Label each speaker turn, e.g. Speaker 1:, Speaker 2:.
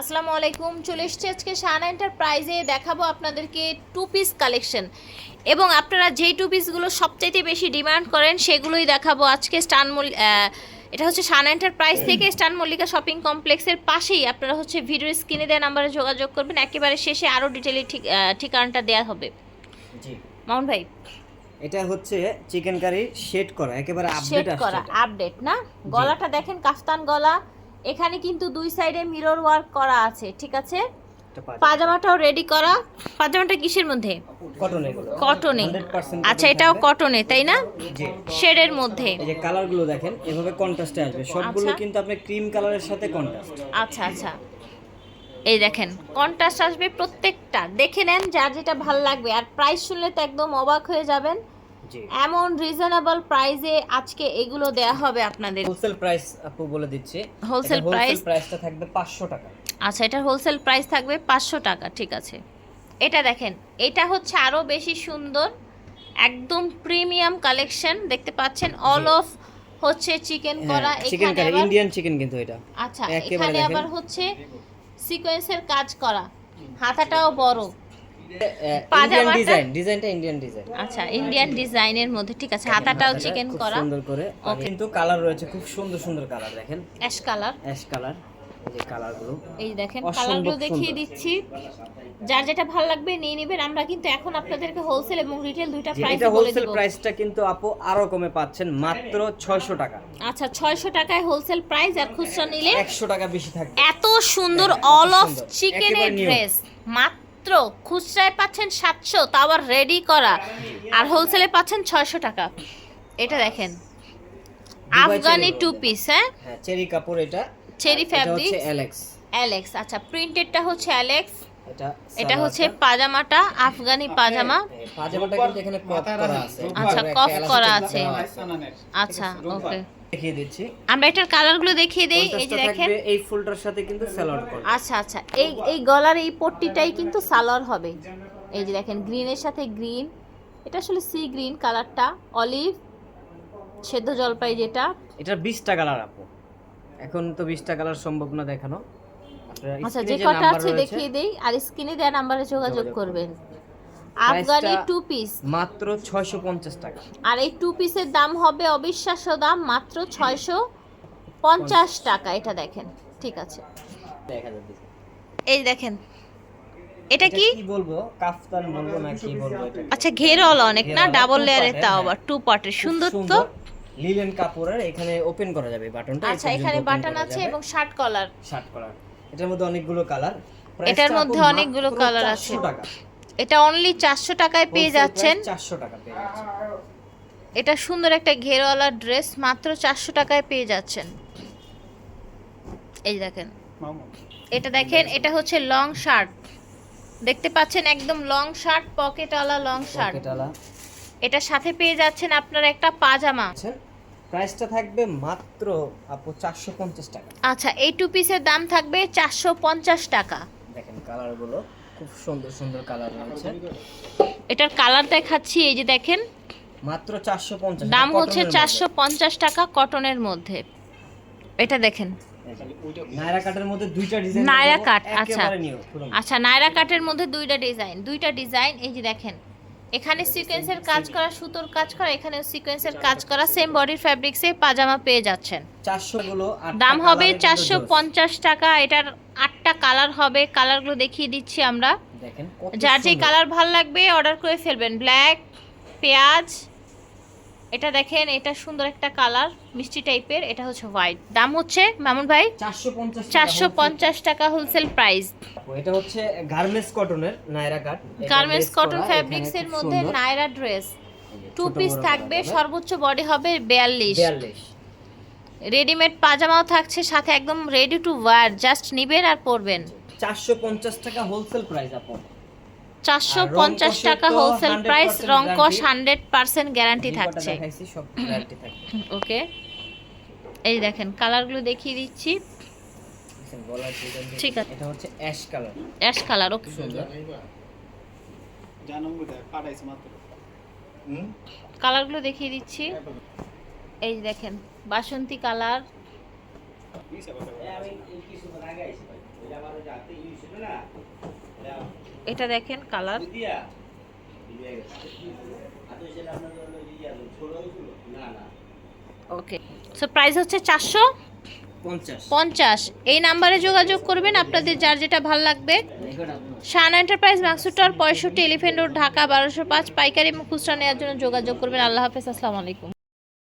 Speaker 1: আসসালামু আলাইকুম চলে এসছি আজকে শাহানা এন্টারপ্রাইজে দেখাবো আপনাদেরকে টু পিস কালেকশন এবং আপনারা যেই টু পিসগুলো সবচাইতে বেশি ডিমান্ড করেন সেগুলোই দেখাবো আজকে স্টান মল- এটা হচ্ছে শাহানা এন্টারপ্রাইজ থেকে স্টান মল্লিকা শপিং কমপ্লেক্সের পাশেই। আপনারা হচ্ছে ভিডিওর স্ক্রিনে দেওয়া নাম্বারে যোগাযোগ করবেন একেবারে শেষে আরও ডিটেলে ঠিক ঠিকানাটা দেওয়া হবে।
Speaker 2: জি।
Speaker 1: মাউন্ট ভাই।
Speaker 2: এটা হচ্ছে চিকেন কারি শেড করা একেবারে আপডেট
Speaker 1: করা আপডেট না? গলাটা দেখেন কাফতান গলা এখানে কিন্তু দুই সাইডে মিরর ওয়ার্ক করা আছে ঠিক আছে? পাজামাটাও রেডি করা। পাজামাটা কিসের মধ্যে?
Speaker 2: কটন
Speaker 1: আচ্ছা এটাও কটনে তাই না? শেডের মধ্যে।
Speaker 2: এই যে কালারগুলো দেখেন এভাবে কন্ট্রাস্টে আসবে। সবগুলো
Speaker 1: আচ্ছা।
Speaker 2: কিন্তু আপনি ক্রিম কালারের সাথে কন্ট্রাস্ট
Speaker 1: আচ্ছা আচ্ছা। এই দেখেন কন্ট্রাস্ট আসবে প্রত্যেকটা। দেখে নেন যার যেটা ভালো লাগবে। আর প্রাইস শুনলে তো একদম অবাক হয়ে যাবেন। এমন রিজনেবল প্রাইসে আজকে এগুলো দেয়া হবে আপনাদের।
Speaker 2: হোলসেল প্রাইস আপু বলে দিচ্ছি। Wholesale
Speaker 1: price?
Speaker 2: প্রাইসটা থাকবে 500 টাকা।
Speaker 1: আচ্ছা এটা হোলসেল প্রাইস থাকবে পাঁচশো টাকা ঠিক আছে। এটা দেখেন এটা হচ্ছে আরও বেশি সুন্দর একদম প্রিমিয়াম কালেকশন দেখতে পাচ্ছেন অল অফ হচ্ছে চিকেন করা
Speaker 2: চিকেন
Speaker 1: এখানে
Speaker 2: ইন্ডিয়ান চিকেন কিন্তু এটা।
Speaker 1: আচ্ছা এখানে আবার হচ্ছে সিকোয়েন্সের কাজ করা। হাতাটাও বড়। পাজামাটা?
Speaker 2: ডিজাইন ডিজাইনটা ইন্ডিয়ান ডিজাইন
Speaker 1: আচ্ছা ইন্ডিয়ান ডিজাইনের মধ্যে ঠিক আছে হাতাটাও চিকেন করা।
Speaker 2: সুন্দর করে। কিন্তু কালার রয়েছে খুব সুন্দর সুন্দর কালার দেখেন।
Speaker 1: অ্যাশ কালার
Speaker 2: অ্যাশ কালার যে কালারগুলো
Speaker 1: এই দেখেন কালারগুলো দেখিয়ে দিচ্ছি। যার যেটা ভালো লাগবে নিয়ে নেবেন। আমরা কিন্তু এখন আপনাদেরকে হোলসেল এবং রিটেল দুইটা প্রাইস
Speaker 2: হোলসেল প্রাইসটা কিন্তু আপু আরও কমে পাচ্ছেন মাত্র 600 টাকা।
Speaker 1: আচ্ছা ছয়শো টাকায় হোলসেল প্রাইস আর খুচরা নিলে
Speaker 2: 100 টাকা বেশি থাকবে।
Speaker 1: এত সুন্দর অল অফ। চিকেনের ড্রেস মাত্র খুচরায় পাচ্ছেন সাতশো তাও আবার রেডি করা। আর হোলসেলে পাচ্ছেন ছয়শো টাকা। এটা দেখেন। আফগানি টু পিস হ্যাঁ?
Speaker 2: হ্যাঁ চেরি কাপড় এটা।
Speaker 1: চেরি
Speaker 2: এটা
Speaker 1: ফ্যাব্রিক
Speaker 2: হচ্ছে অ্যালেক্স
Speaker 1: অ্যালেক্স আচ্ছা প্রিন্টেডটা হচ্ছে অ্যালেক্স
Speaker 2: এটা
Speaker 1: এটা হচ্ছে পাজামাটা আফগানি পাজামা।
Speaker 2: পাজামাটা কিন্তু এখানে কপ করা আছে।
Speaker 1: আচ্ছা, কফ করা আছে। আচ্ছা ওকে
Speaker 2: দেখিয়ে দিচ্ছি।
Speaker 1: আমরা এটার কালারগুলো দেখিয়ে দেই এই যে দেখেন।
Speaker 2: এই ফুলটার সাথে কিন্তু সালোয়ার
Speaker 1: আচ্ছা আচ্ছা এই এই গলার এই পট্টিটাই কিন্তু সালোয়ার হবে। এই যে দেখেন গ্রিনের সাথে গ্রিন। এটা আসলে সি গ্রিন কালারটা। অলিভ সেদ্ধ জলপাই যেটা।
Speaker 2: এটার 20টা কালার আপু। এখন তো 20টা কালার সম্ভব না দেখানো।
Speaker 1: আচ্ছা যে কটা আছে দেখিয়ে দেই। আর স্ক্রিনে দেওয়া নাম্বারে যোগাযোগ করবেন। আফগানি টু পিস
Speaker 2: মাত্র 650 টাকা।
Speaker 1: আর এই টু পিসের দাম হবে অবিশ্বাস্য দাম মাত্র ছয়শো পঞ্চাশ টাকা এটা দেখেন ঠিক আছে। এই দেখেন এটা কি?
Speaker 2: কি বলব কাফতান বলব না কি বলব এটা?
Speaker 1: আচ্ছা ঘেরল অনেক না? ডাবল লেয়ারের তাও
Speaker 2: হ্যাঁ।
Speaker 1: আবার টু পার্টের সুন্দর তো।
Speaker 2: লিলেন কাপড়ের এখানে ওপেন করা যাবে বাটনটা
Speaker 1: আচ্ছা এখানে বাটন আছে এবং শার্ট কলার
Speaker 2: শার্ট কলার এটার মধ্যে অনেকগুলো কালার
Speaker 1: এটার মধ্যে অনেকগুলো কালার আছে।
Speaker 2: টাকা।
Speaker 1: এটা অনলি চারশো টাকায় পেয়ে যাচ্ছেন।
Speaker 2: 400 টাকা পেয়ে যাচ্ছেন।
Speaker 1: এটা সুন্দর একটা ঘেরওয়ালা ড্রেস মাত্র চারশো টাকায় পেয়ে যাচ্ছেন। এই দেখেন। এটা দেখেন এটা হচ্ছে লং শার্ট দেখতে পাচ্ছেন একদম লং শার্ট পকেটওয়ালা লং শার্ট এটার সাথে পেয়ে যাচ্ছেন আপনার একটা পাজামা।
Speaker 2: আচ্ছা প্রাইসটা থাকবে মাত্র আপু 450 টাকা।
Speaker 1: আচ্ছা এই টু পিসের দাম থাকবে চারশো পঞ্চাশ টাকা।
Speaker 2: দেখেন কালারগুলো খুব সুন্দর সুন্দর কালার রয়েছে।
Speaker 1: এটার কালার দেখাচ্ছি এই যে দেখেন।
Speaker 2: মাত্র 450
Speaker 1: দাম হচ্ছে
Speaker 2: cotton-এর মধ্যে।
Speaker 1: চারশো পঞ্চাশ টাকা কটনের মধ্যে। এটা দেখেন।
Speaker 2: নায়রা কাটের মধ্যে দুইটা ডিজাইন
Speaker 1: নায়রা কাট, আচ্ছা। আচ্ছা নায়রা কাটের মধ্যে দুইটা ডিজাইন দুইটা ডিজাইন এই যে দেখেন। এখানে সিকোয়েন্সের কাজ করা সুতোর কাজ করা এখানে সিকোয়েন্সের কাজ করা সেম বডির ফ্যাব্রিক্সে পাজামা পেয়ে যাচ্ছেন।
Speaker 2: 400 গুলো
Speaker 1: দাম হবে চারশো। পঞ্চাশ টাকা এটার আটটা কালার হবে কালারগুলো দেখিয়ে দিচ্ছি আমরা।
Speaker 2: দেখেন
Speaker 1: যার যে কালার ভালো লাগবে অর্ডার করে ফেলবেন। ব্ল্যাক পেঁয়াজ এটা দেখেন এটা সুন্দর একটা কালার মিষ্টি টাইপের এটা হচ্ছে হোয়াইট। দাম হচ্ছে মামুন ভাই? চারশো পঞ্চাশ টাকা হোলসেল প্রাইস
Speaker 2: এটা হচ্ছে গার্মেন্টস কটনের Nayra cut
Speaker 1: garments cotton fabrics এর মধ্যে। নায়রা ড্রেস টু পিস থাকবে সর্বোচ্চ বডি হবে বিয়াল্লিশ। রেডিমেড পাজামাও থাকছে সাথে একদম রেডি টু ওয়ার জাস্ট নিবেন আর পরবেন।
Speaker 2: 450 টাকা হোলসেল প্রাইস আপন
Speaker 1: চারশো পঞ্চাশ টাকা হোলসেল প্রাইস রং
Speaker 2: guarantee।
Speaker 1: হান্ড্রেড পার্সেন্ট গ্যারান্টি থাকছে। ওকে। এই দেখেন কালারগুলো দেখিয়ে দিচ্ছি। ঠিক আছে।
Speaker 2: এটা হচ্ছে ash colour
Speaker 1: ash colour okay
Speaker 2: সুন্দর।
Speaker 1: কালারগুলো দেখিয়ে দিচ্ছি। এই দেখেন বাসন্তী কালার এটা দেখেন কালার। ওকে সো প্রাইস হচ্ছে চারশো পঞ্চাশ। এই নাম্বারে যোগাযোগ করবেন আপনাদের যার যেটা ভালো লাগবে। শান এন্টারপ্রাইজ মাকসুটার পঁয়ষট্টি এলিফেন্ট রোড ঢাকা বারোশো পাঁচ পাইকারি এবং খুচরা নেওয়ার জন্য যোগাযোগ করবেন। আল্লাহ হাফেজ আসসালামু আলাইকুম।